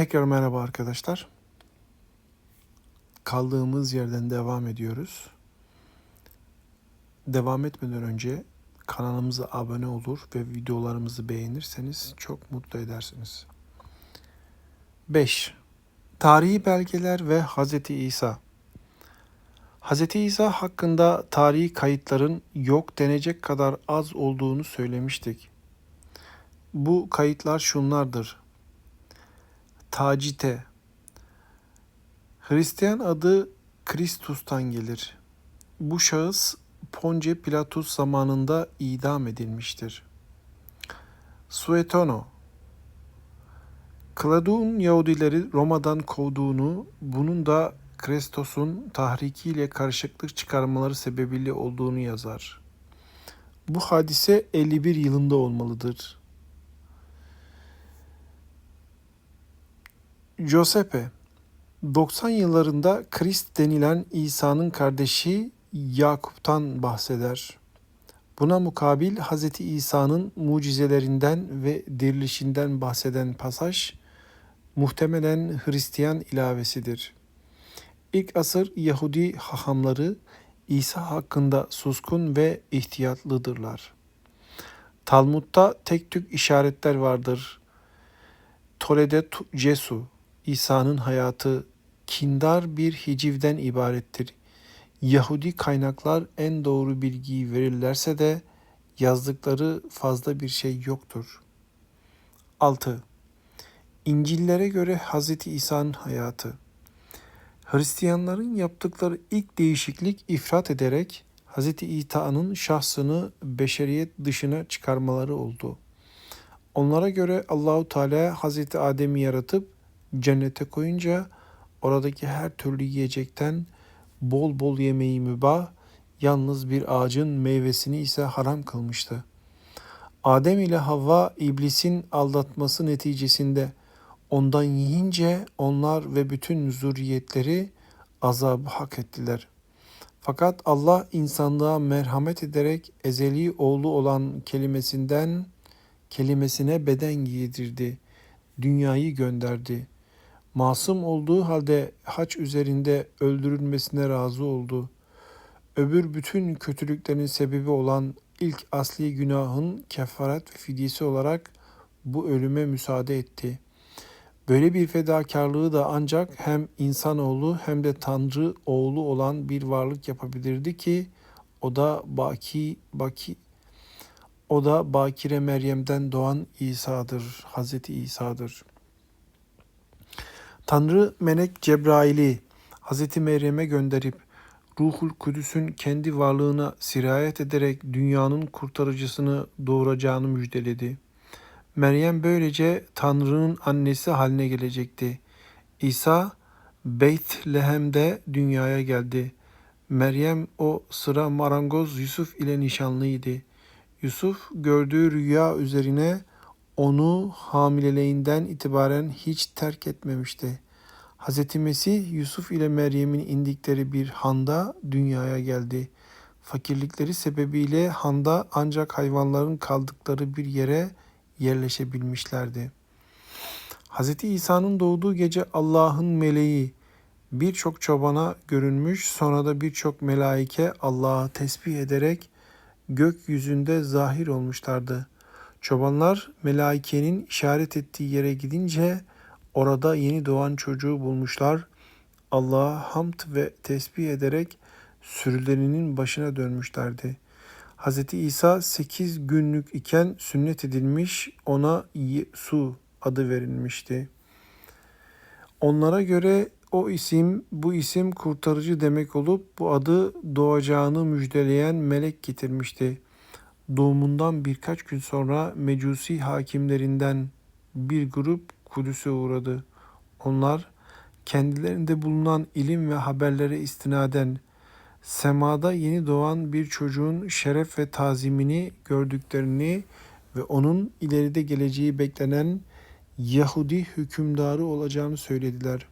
Tekrar merhaba arkadaşlar. Kaldığımız yerden devam ediyoruz. Devam etmeden önce kanalımıza abone olur ve videolarımızı beğenirseniz çok mutlu edersiniz. 5. Tarihi belgeler ve Hz. İsa Hz. İsa hakkında tarihi kayıtların yok denecek kadar az olduğunu söylemiştik. Bu kayıtlar şunlardır. Tacite Hristiyan adı Kristus'tan gelir. Bu şahıs Ponce Pilatus zamanında idam edilmiştir. Suetono Kladun Yahudileri Roma'dan kovduğunu, bunun da Krestos'un tahrikiyle karışıklık çıkarmaları sebebiyle olduğunu yazar. Bu hadise 51 yılında olmalıdır. Giuseppe 90 yıllarında Krist denilen İsa'nın kardeşi Yakup'tan bahseder. Buna mukabil Hz. İsa'nın mucizelerinden ve dirilişinden bahseden pasaj muhtemelen Hristiyan ilavesidir. İlk asır Yahudi hahamları İsa hakkında suskun ve ihtiyatlıdırlar. Talmud'da tek tük işaretler vardır. Toledet Cesu, İsa'nın hayatı kindar bir hicivden ibarettir. Yahudi kaynaklar en doğru bilgiyi verirlerse de yazdıkları fazla bir şey yoktur. 6. İncillere göre Hz. İsa'nın hayatı Hristiyanların yaptıkları ilk değişiklik ifrat ederek Hz. İsa'nın şahsını beşeriyet dışına çıkarmaları oldu. Onlara göre Allahu Teala Hz. Adem'i yaratıp cennete koyunca oradaki her türlü yiyecekten bol bol yemeği mübah, yalnız bir ağacın meyvesini ise haram kılmıştı. Adem ile Havva iblisin aldatması neticesinde ondan yiyince onlar ve bütün zürriyetleri azabı hak ettiler. Fakat Allah insanlığa merhamet ederek ezeli oğlu olan kelimesinden kelimesine beden giydirdi. Dünyayı gönderdi. Masum olduğu halde haç üzerinde öldürülmesine razı oldu. Öbür bütün kötülüklerin sebebi olan ilk asli günahın kefaret ve fidyesi olarak bu ölüme müsaade etti. Böyle bir fedakarlığı da ancak hem insanoğlu hem de Tanrı oğlu olan bir varlık yapabilirdi ki o da baki baki o da Bakire Meryem'den doğan İsa'dır, Hazreti İsa'dır. Tanrı melek Cebrail'i Hazreti Meryem'e gönderip Ruhul Kudüs'ün kendi varlığına sirayet ederek dünyanın kurtarıcısını doğuracağını müjdeledi. Meryem böylece Tanrı'nın annesi haline gelecekti. İsa Beytlehem'de dünyaya geldi. Meryem o sıra marangoz Yusuf ile nişanlıydı. Yusuf gördüğü rüya üzerine onu hamileliğinden itibaren hiç terk etmemişti. Hz. Mesih Yusuf ile Meryem'in indikleri bir handa dünyaya geldi. Fakirlikleri sebebiyle handa ancak hayvanların kaldıkları bir yere yerleşebilmişlerdi. Hz. İsa'nın doğduğu gece Allah'ın meleği birçok çobana görünmüş sonra da birçok melaike Allah'a tesbih ederek gökyüzünde zahir olmuşlardı. Çobanlar melaikenin işaret ettiği yere gidince orada yeni doğan çocuğu bulmuşlar. Allah'a hamd ve tesbih ederek sürülerinin başına dönmüşlerdi. Hz. İsa 8 günlük iken sünnet edilmiş, ona Su adı verilmişti. Onlara göre o isim, bu isim kurtarıcı demek olup bu adı doğacağını müjdeleyen melek getirmişti. Doğumundan birkaç gün sonra Mecusi hakimlerinden bir grup Kudüs'e uğradı. Onlar kendilerinde bulunan ilim ve haberlere istinaden semada yeni doğan bir çocuğun şeref ve tazimini gördüklerini ve onun ileride geleceği beklenen Yahudi hükümdarı olacağını söylediler.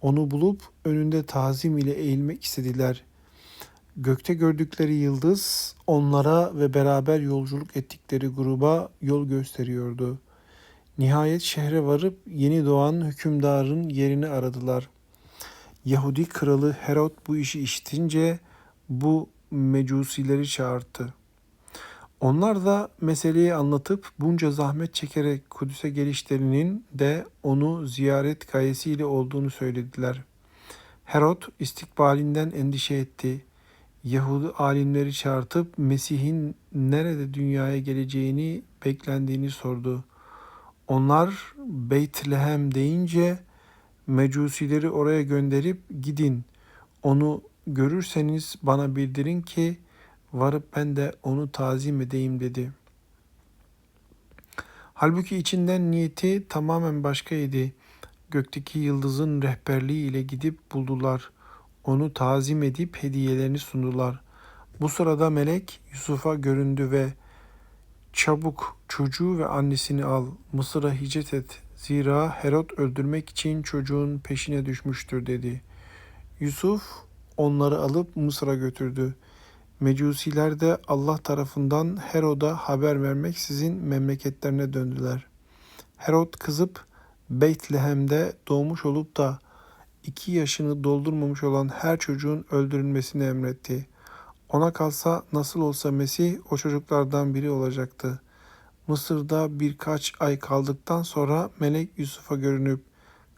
Onu bulup önünde tazim ile eğilmek istediler. Gökte gördükleri yıldız onlara ve beraber yolculuk ettikleri gruba yol gösteriyordu. Nihayet şehre varıp yeni doğan hükümdarın yerini aradılar. Yahudi kralı Herod bu işi işitince bu mecusileri çağırdı. Onlar da meseleyi anlatıp bunca zahmet çekerek Kudüs'e gelişlerinin de onu ziyaret gayesiyle olduğunu söylediler. Herod istikbalinden endişe etti. Yahudi alimleri çağırtıp Mesih'in nerede dünyaya geleceğini beklendiğini sordu. Onlar Beytlehem deyince mecusileri oraya gönderip gidin onu görürseniz bana bildirin ki varıp ben de onu tazim edeyim dedi. Halbuki içinden niyeti tamamen başkaydı. Gökteki yıldızın rehberliği ile gidip buldular. Onu tazim edip hediyelerini sundular. Bu sırada melek Yusuf'a göründü ve çabuk çocuğu ve annesini al Mısır'a hicret et. Zira Herod öldürmek için çocuğun peşine düşmüştür dedi. Yusuf onları alıp Mısır'a götürdü. Mecusiler de Allah tarafından Herod'a haber vermeksizin memleketlerine döndüler. Herod kızıp Beytlehem'de doğmuş olup da iki yaşını doldurmamış olan her çocuğun öldürülmesini emretti. Ona kalsa nasıl olsa Mesih o çocuklardan biri olacaktı. Mısır'da birkaç ay kaldıktan sonra melek Yusuf'a görünüp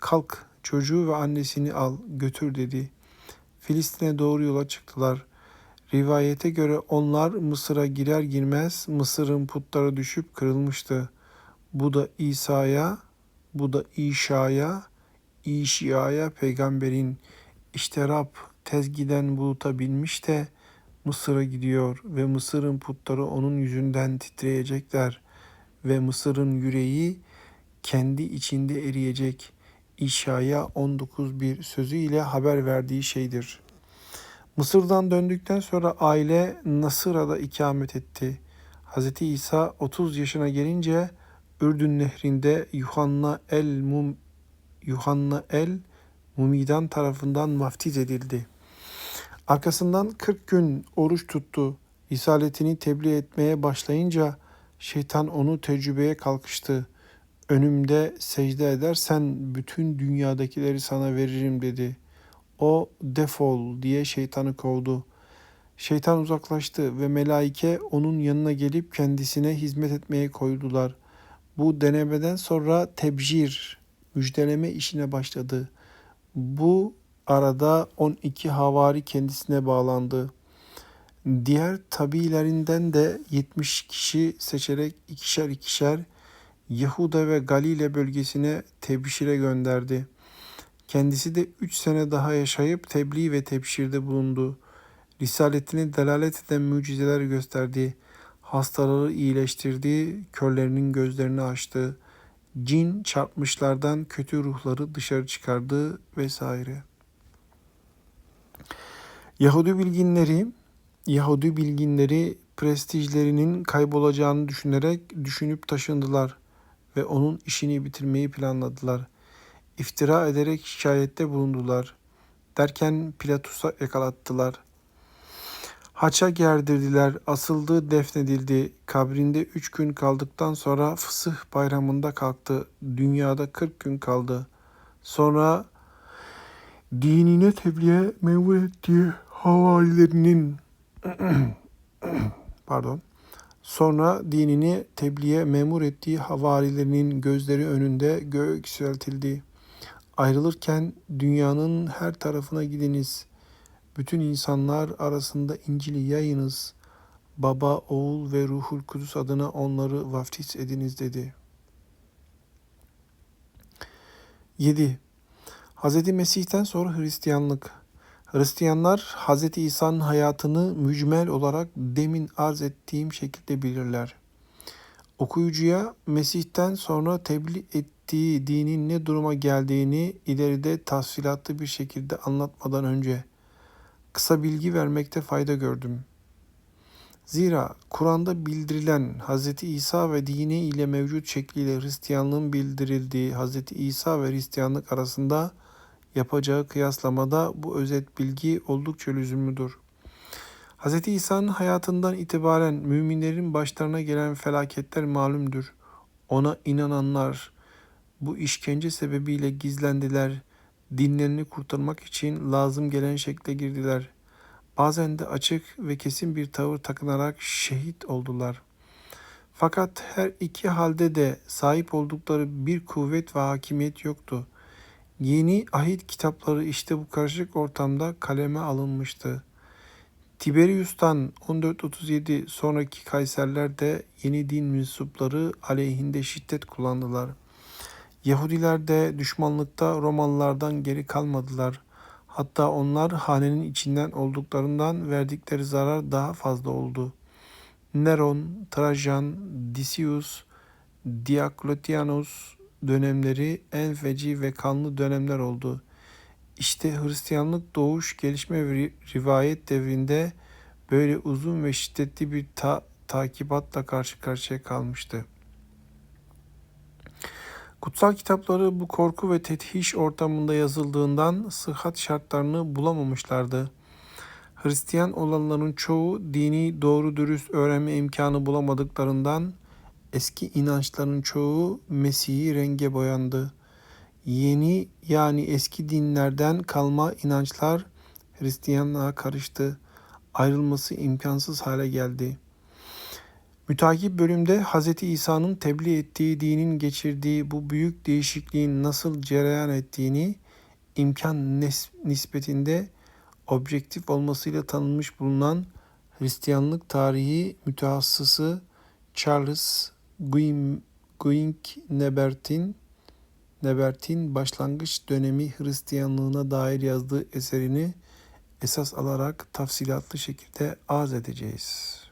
kalk çocuğu ve annesini al götür dedi. Filistin'e doğru yola çıktılar. Rivayete göre onlar Mısır'a girer girmez Mısır'ın putları düşüp kırılmıştı. Bu da İsa'ya, bu da İşa'ya, İşia'ya peygamberin işte Rab tez giden buluta binmiş de Mısır'a gidiyor ve Mısır'ın putları onun yüzünden titreyecekler ve Mısır'ın yüreği kendi içinde eriyecek. İşaya 19.1 sözüyle haber verdiği şeydir.'' Mısır'dan döndükten sonra aile Nasıra'da ikamet etti. Hz. İsa 30 yaşına gelince Ürdün nehrinde Yuhanna el Mum Yuhanna el Mumidan tarafından vaftiz edildi. Arkasından 40 gün oruç tuttu. Risaletini tebliğ etmeye başlayınca şeytan onu tecrübeye kalkıştı. Önümde secde edersen bütün dünyadakileri sana veririm dedi.'' O defol diye şeytanı kovdu. Şeytan uzaklaştı ve melaike onun yanına gelip kendisine hizmet etmeye koydular. Bu denemeden sonra tebjir, müjdeleme işine başladı. Bu arada 12 havari kendisine bağlandı. Diğer tabilerinden de 70 kişi seçerek ikişer ikişer Yahuda ve Galile bölgesine tebşire gönderdi.'' Kendisi de üç sene daha yaşayıp tebliğ ve tebşirde bulundu. Risaletini delalet eden mucizeler gösterdi. Hastaları iyileştirdi, körlerinin gözlerini açtı. Cin çarpmışlardan kötü ruhları dışarı çıkardı vesaire. Yahudi bilginleri Yahudi bilginleri prestijlerinin kaybolacağını düşünerek düşünüp taşındılar ve onun işini bitirmeyi planladılar.'' iftira ederek şikayette bulundular. Derken Pilatus'a yakalattılar. Haça gerdirdiler, asıldı, defnedildi. Kabrinde üç gün kaldıktan sonra fısıh bayramında kalktı. Dünyada kırk gün kaldı. Sonra dinine tebliğe memur ettiği havarilerinin pardon sonra dinini tebliğe memur ettiği havarilerinin gözleri önünde göğe yükseltildi. Ayrılırken dünyanın her tarafına gidiniz. Bütün insanlar arasında İncil'i yayınız. Baba, oğul ve ruhul kudüs adına onları vaftiz ediniz dedi. 7. Hz. Mesih'ten sonra Hristiyanlık. Hristiyanlar Hz. İsa'nın hayatını mücmel olarak demin arz ettiğim şekilde bilirler. Okuyucuya Mesih'ten sonra tebliğ ettiği dinin ne duruma geldiğini ileride tasfilatlı bir şekilde anlatmadan önce kısa bilgi vermekte fayda gördüm. Zira Kur'an'da bildirilen Hz. İsa ve dini ile mevcut şekliyle Hristiyanlığın bildirildiği Hz. İsa ve Hristiyanlık arasında yapacağı kıyaslamada bu özet bilgi oldukça lüzumludur. Hz. İsa'nın hayatından itibaren müminlerin başlarına gelen felaketler malumdur. Ona inananlar bu işkence sebebiyle gizlendiler. Dinlerini kurtarmak için lazım gelen şekle girdiler. Bazen de açık ve kesin bir tavır takınarak şehit oldular. Fakat her iki halde de sahip oldukları bir kuvvet ve hakimiyet yoktu. Yeni ahit kitapları işte bu karışık ortamda kaleme alınmıştı. Tiberius'tan 1437 sonraki Kayserler de yeni din mensupları aleyhinde şiddet kullandılar. Yahudiler de düşmanlıkta Romalılardan geri kalmadılar. Hatta onlar hanenin içinden olduklarından verdikleri zarar daha fazla oldu. Neron, Trajan, Decius, Diocletianus dönemleri en feci ve kanlı dönemler oldu. İşte Hristiyanlık doğuş, gelişme ve ri- rivayet devrinde böyle uzun ve şiddetli bir ta- takibatla karşı karşıya kalmıştı. Kutsal kitapları bu korku ve tethiş ortamında yazıldığından sıhhat şartlarını bulamamışlardı. Hristiyan olanların çoğu dini doğru dürüst öğrenme imkanı bulamadıklarından eski inançların çoğu Mesih'i renge boyandı. Yeni yani eski dinlerden kalma inançlar Hristiyanlığa karıştı. Ayrılması imkansız hale geldi. Mütakip bölümde Hz. İsa'nın tebliğ ettiği dinin geçirdiği bu büyük değişikliğin nasıl cereyan ettiğini imkan nispetinde objektif olmasıyla tanınmış bulunan Hristiyanlık tarihi mütehassısı Charles Guink-Nebert'in Nebert'in başlangıç dönemi Hristiyanlığına dair yazdığı eserini esas alarak tafsilatlı şekilde arz edeceğiz.